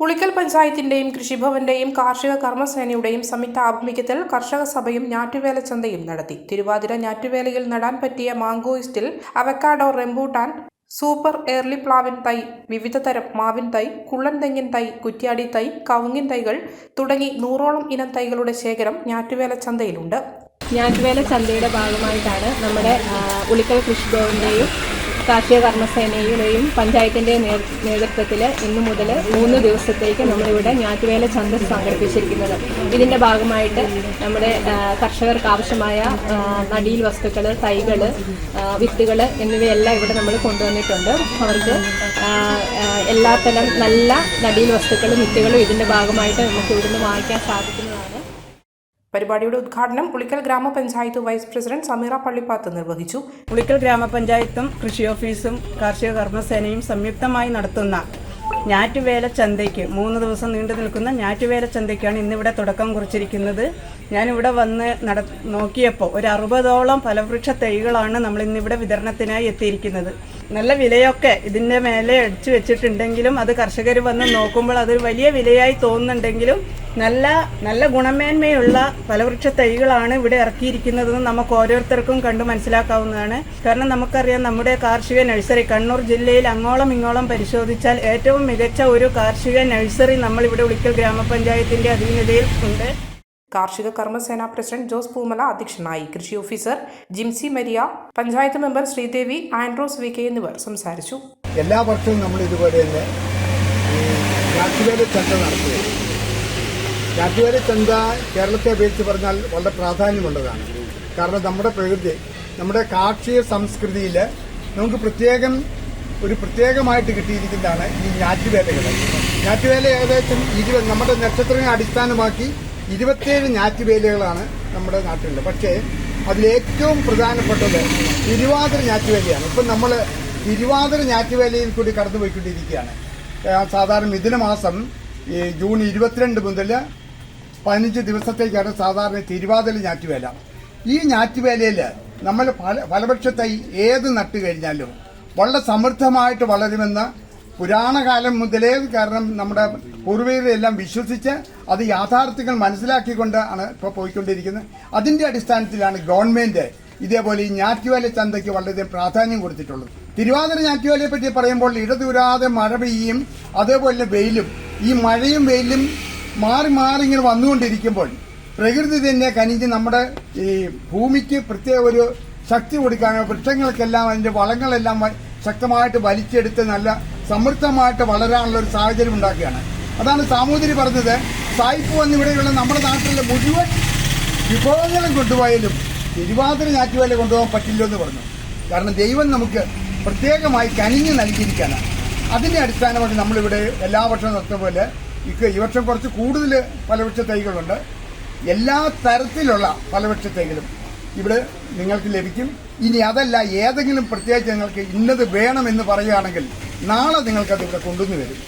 ഉളിക്കൽ പഞ്ചായത്തിന്റെയും കൃഷിഭവന്റെയും കാർഷിക കർമ്മസേനയുടെയും സംയുക്ത ആഭിമുഖ്യത്തിൽ കർഷക സഭയും ഞാറ്റുവേല ചന്തയും നടത്തി. തിരുവാതിര ഞാറ്റുവേലയിൽ നടാൻ പറ്റിയ മാങ്കോയിസ്റ്റിൽ അവക്കാഡോ റെംബൂട്ടാൻ സൂപ്പർ എയർലി പ്ലാവിൻ തൈ വിവിധ തരം മാവിൻ തൈ കുള്ളൻ തെങ്ങിൻ തൈ കുറ്റ്യാടി തൈ കവുങ്ങിൻ തൈകൾ തുടങ്ങി നൂറോളം ഇനം തൈകളുടെ ശേഖരം ഞാറ്റുവേല ചന്തയിലുണ്ട് ഞാറ്റുവേല ചന്തയുടെ ഭാഗമായിട്ടാണ് നമ്മുടെ ഉളിക്കൽ കൃഷിഭവന്റെയും കാർഷിക കർമ്മസേനയുടെയും പഞ്ചായത്തിന്റെ നേതൃത്വത്തിൽ ഇന്നു മുതൽ മൂന്ന് ദിവസത്തേക്ക് നമ്മളിവിടെ ഞാറ്റുവേല ചന്ത സംഘടിപ്പിച്ചിരിക്കുന്നത്. ഇതിന്റെ ഭാഗമായിട്ട് നമ്മുടെ കർഷകർക്ക് ആവശ്യമായ നടീൽ വസ്തുക്കൾ തൈകൾ വിത്തുകൾ എന്നിവയെല്ലാം ഇവിടെ നമ്മൾ കൊണ്ടുവന്നിട്ടുണ്ട്. അവർക്ക് എല്ലാത്തരം നല്ല നടീൽ വസ്തുക്കളും വിത്തുകളും ഇതിന്റെ ഭാഗമായിട്ട് നമുക്ക് ഇവിടുന്ന് വാങ്ങിക്കാൻ സാധിക്കുന്നതാണ് പരിപാടിയുടെ ഉദ്ഘാടനം ഉളിക്കൽ ഗ്രാമപഞ്ചായത്ത് വൈസ് പ്രസിഡന്റ് സമീറ പള്ളിപ്പാത്ത് നിർവഹിച്ചു. ഉളിക്കൽ ഗ്രാമപഞ്ചായത്തും കൃഷി ഓഫീസും കാർഷിക കർമ്മസേനയും സംയുക്തമായി നടത്തുന്ന ഞാറ്റുവേല ചന്തയ്ക്ക് മൂന്ന് ദിവസം നീണ്ടു നിൽക്കുന്ന ഞാറ്റുവേല ചന്തയ്ക്കാണ് ഇന്നിവിടെ തുടക്കം കുറിച്ചിരിക്കുന്നത്. ഞാനിവിടെ വന്ന് നട നോക്കിയപ്പോൾ ഒരു അറുപതോളം ഫലവൃക്ഷ തൈകളാണ് നമ്മൾ ഇന്നിവിടെ വിതരണത്തിനായി എത്തിയിരിക്കുന്നത്. നല്ല വിലയൊക്കെ ഇതിന്റെ മേലെ അടിച്ചു വെച്ചിട്ടുണ്ടെങ്കിലും അത് കർഷകർ വന്ന് നോക്കുമ്പോൾ അതൊരു വലിയ വിലയായി തോന്നുന്നുണ്ടെങ്കിലും നല്ല നല്ല ഗുണമേന്മയുള്ള ഫലവൃക്ഷ തൈകളാണ് ഇവിടെ ഇറക്കിയിരിക്കുന്നതെന്ന് നമുക്ക് ഓരോരുത്തർക്കും കണ്ടു മനസ്സിലാക്കാവുന്നതാണ്. കാരണം നമുക്കറിയാം നമ്മുടെ കാർഷിക നഴ്സറി കണ്ണൂർ ജില്ലയിൽ അങ്ങോളം ഇങ്ങോളം പരിശോധിച്ചാൽ ഏറ്റവും മികച്ച ഒരു കാർഷിക നഴ്സറി നമ്മളിവിടെ ഉളിക്കൽ ഗ്രാമപഞ്ചായത്തിന്റെ അധീനതയിൽ ഉണ്ട്. കാർഷിക കർമ്മസേന പ്രസിഡന്റ് ജോസ് പൂമല അധ്യക്ഷനായി. കൃഷി officer Jimsy Maria panchayat member Sridevi Andros V K എന്നിവർ സംസാരിച്ചു. എല്ലാ വർഷവും നമ്മൾ ഇതുപോലെ തന്നെ ചന്ത ചന്ത കേരളത്തെ അപേക്ഷിച്ച് പറഞ്ഞാൽ വളരെ പ്രാധാന്യമുള്ളതാണ്. കാരണം നമ്മുടെ പ്രകൃതി നമ്മുടെ കാർഷിക സംസ്കൃതിയിൽ നമുക്ക് പ്രത്യേകം ഒരു പ്രത്യേകമായിട്ട് കിട്ടിയിരിക്കുന്നതാണ് ഈ ഞാറ്റുവേലകൾ ഞാറ്റുവേല ഏകദേശം ഇരുപത് നമ്മുടെ നക്ഷത്രങ്ങളെ അടിസ്ഥാനമാക്കി ഇരുപത്തിയേഴ് ഞാറ്റുവേലകളാണ് നമ്മുടെ നാട്ടിലുള്ളത്. പക്ഷേ അതിലേറ്റവും പ്രധാനപ്പെട്ടത് തിരുവാതിര ഞാറ്റുവേലയാണ്. ഇപ്പം നമ്മൾ തിരുവാതിര ഞാറ്റുവേലയിൽ കൂടി കടന്നുപോയിക്കൊണ്ടിരിക്കുകയാണ്. സാധാരണ മിഥുന മാസം ഈ ജൂൺ ഇരുപത്തിരണ്ട് മുതൽ പതിനഞ്ച് ദിവസത്തേക്കാണ് സാധാരണ തിരുവാതിര ഞാറ്റുവേല. ഈ ഞാറ്റുവേലയിൽ നമ്മൾ ഫല ഫലപക്ഷത്തായി ഏത് നട്ടു കഴിഞ്ഞാലും വളരെ സമൃദ്ധമായിട്ട് വളരുമെന്ന് പുരാണകാലം മുതലേ കാരണം നമ്മുടെ പൂർവികരെല്ലാം വിശ്വസിച്ച് അത് യാഥാർത്ഥ്യങ്ങൾ മനസ്സിലാക്കിക്കൊണ്ട് ആണ് ഇപ്പോൾ പോയിക്കൊണ്ടിരിക്കുന്നത്. അതിന്റെ അടിസ്ഥാനത്തിലാണ് ഗവൺമെന്റ് ഇതേപോലെ ഈ ഞാറ്റുവേല ചന്തയ്ക്ക് വളരെയധികം പ്രാധാന്യം കൊടുത്തിട്ടുള്ളത്. തിരുവാതിര ഞാറ്റുവേലയെ പറ്റി പറയുമ്പോൾ ഇടതൂരാതെ മഴ പെയ്യും അതേപോലെ വെയിലും. ഈ മഴയും വെയിലും മാറി മാറി ഇങ്ങനെ വന്നുകൊണ്ടിരിക്കുമ്പോൾ പ്രകൃതി തന്നെ കനിഞ്ഞ് നമ്മുടെ ഈ ഭൂമിക്ക് പ്രത്യേക ഒരു ശക്തി കൊടുക്കാനോ വൃക്ഷങ്ങൾക്കെല്ലാം അതിന്റെ വളങ്ങളെല്ലാം ശക്തമായിട്ട് വലിച്ചെടുത്ത് നല്ല സമൃദ്ധമായിട്ട് വളരാനുള്ള ഒരു സാഹചര്യം ഉണ്ടാക്കുകയാണ്. അതാണ് സാമൂതിരി പറഞ്ഞത് സായിപ്പ് വന്നിവിടെയുള്ള നമ്മുടെ നാട്ടിലെ മുഴുവൻ വിഭവങ്ങളും കൊണ്ടുപോയാലും തിരുവാതിര ഞാറ്റുവേല കൊണ്ടുപോകാൻ പറ്റില്ല എന്ന് പറഞ്ഞു. കാരണം ദൈവം നമുക്ക് പ്രത്യേകമായി കനിഞ്ഞ് നൽകിയിരിക്കാനാണ് അതിന്റെ അടിസ്ഥാനമായിട്ട് നമ്മളിവിടെ എല്ലാ വർഷവും നടത്തുന്ന പോലെ ഈ വർഷം കുറച്ച് കൂടുതൽ ഫലവൃക്ഷ തൈകളുണ്ട്. എല്ലാ തരത്തിലുള്ള ഫലവൃക്ഷ തൈകളും ഇവിടെ നിങ്ങൾക്ക് ലഭിക്കും. ഇനി അതല്ല ഏതെങ്കിലും പ്രത്യേകിച്ച് നിങ്ങൾക്ക് ഇന്നത് വേണമെന്ന് പറയുകയാണെങ്കിൽ നാളെ നിങ്ങൾക്ക് ഇവിടെ കൊണ്ടുവന്നു വരും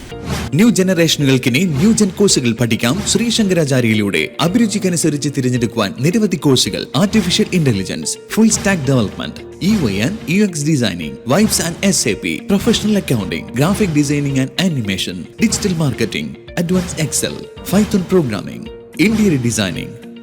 ന്യൂ ജനറേഷനുകൾക്കിനി ന്യൂ ജെൻ കോഴ്സുകൾ പഠിക്കാം ശ്രീശങ്കരാചാര്യയിലൂടെ അഭിരുചിക്കനുസരിച്ച് തിരഞ്ഞെടുക്കുവാൻ നിരവധി കോഴ്സുകൾ artificial intelligence full stack development E Y and U X vibes and S A P professional accounting graphic designing and animation digital marketing advance excel python programming interior designing